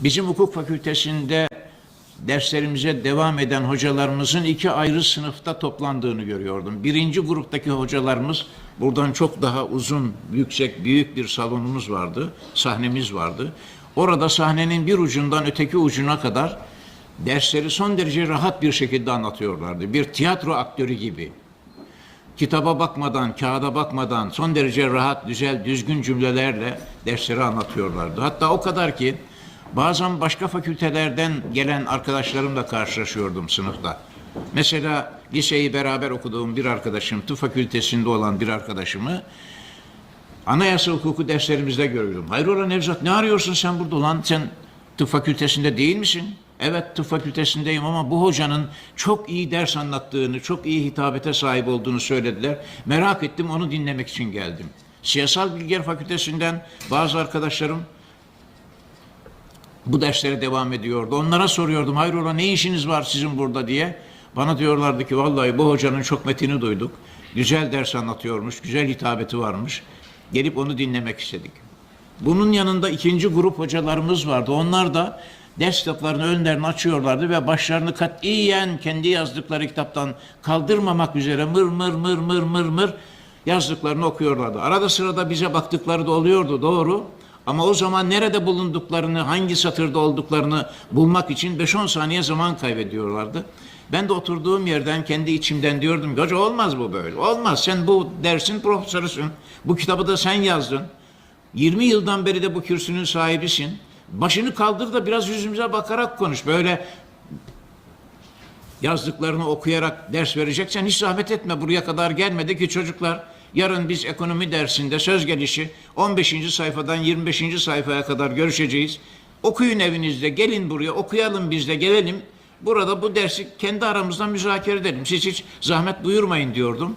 Bizim hukuk fakültesinde derslerimize devam eden hocalarımızın iki ayrı sınıfta toplandığını görüyordum. Birinci gruptaki hocalarımız buradan çok daha uzun, yüksek, büyük bir salonumuz vardı, sahnemiz vardı. Orada sahnenin bir ucundan öteki ucuna kadar dersleri son derece rahat bir şekilde anlatıyorlardı. Bir tiyatro aktörü gibi kitaba bakmadan, kağıda bakmadan son derece rahat, güzel, düzgün cümlelerle dersleri anlatıyorlardı. Hatta o kadar ki bazen başka fakültelerden gelen arkadaşlarımla karşılaşıyordum sınıfta. Mesela liseyi beraber okuduğum bir arkadaşım, tıp fakültesinde olan bir arkadaşımı anayasa hukuku derslerimizde görüyordum. Hayrola Nevzat ne arıyorsun sen burada ulan? Sen tıp fakültesinde değil misin? Evet tıp fakültesindeyim ama bu hocanın çok iyi ders anlattığını, çok iyi hitabete sahip olduğunu söylediler. Merak ettim onu dinlemek için geldim. Siyasal Bilgiler Fakültesinden bazı arkadaşlarım bu derslere devam ediyordu. Onlara soruyordum hayrola ne işiniz var sizin burada diye. Bana diyorlardı ki vallahi bu hocanın çok metini duyduk. Güzel ders anlatıyormuş, güzel hitabeti varmış. Gelip onu dinlemek istedik. Bunun yanında ikinci grup hocalarımız vardı. Onlar da ders kitaplarını önlerini açıyorlardı ve başlarını katiyen kendi yazdıkları kitaptan kaldırmamak üzere mır mır mır mır mır mır yazdıklarını okuyorlardı. Arada sırada bize baktıkları da oluyordu doğru. Ama o zaman nerede bulunduklarını, hangi satırda olduklarını bulmak için 5-10 saniye zaman kaybediyorlardı. Ben de oturduğum yerden kendi içimden diyordum ki olmaz bu böyle. Olmaz sen bu dersin profesörüsün. Bu kitabı da sen yazdın. 20 yıldan beri de bu kürsünün sahibisin. Başını kaldır da biraz yüzümüze bakarak konuş. Böyle yazdıklarını okuyarak ders vereceksen hiç zahmet etme buraya kadar gelmedi ki çocuklar yarın biz ekonomi dersinde söz gelişi 15. sayfadan 25. sayfaya kadar görüşeceğiz. Okuyun evinizde gelin buraya okuyalım biz de gelelim. Burada bu dersi kendi aramızda müzakere edelim. Siz hiç zahmet buyurmayın diyordum.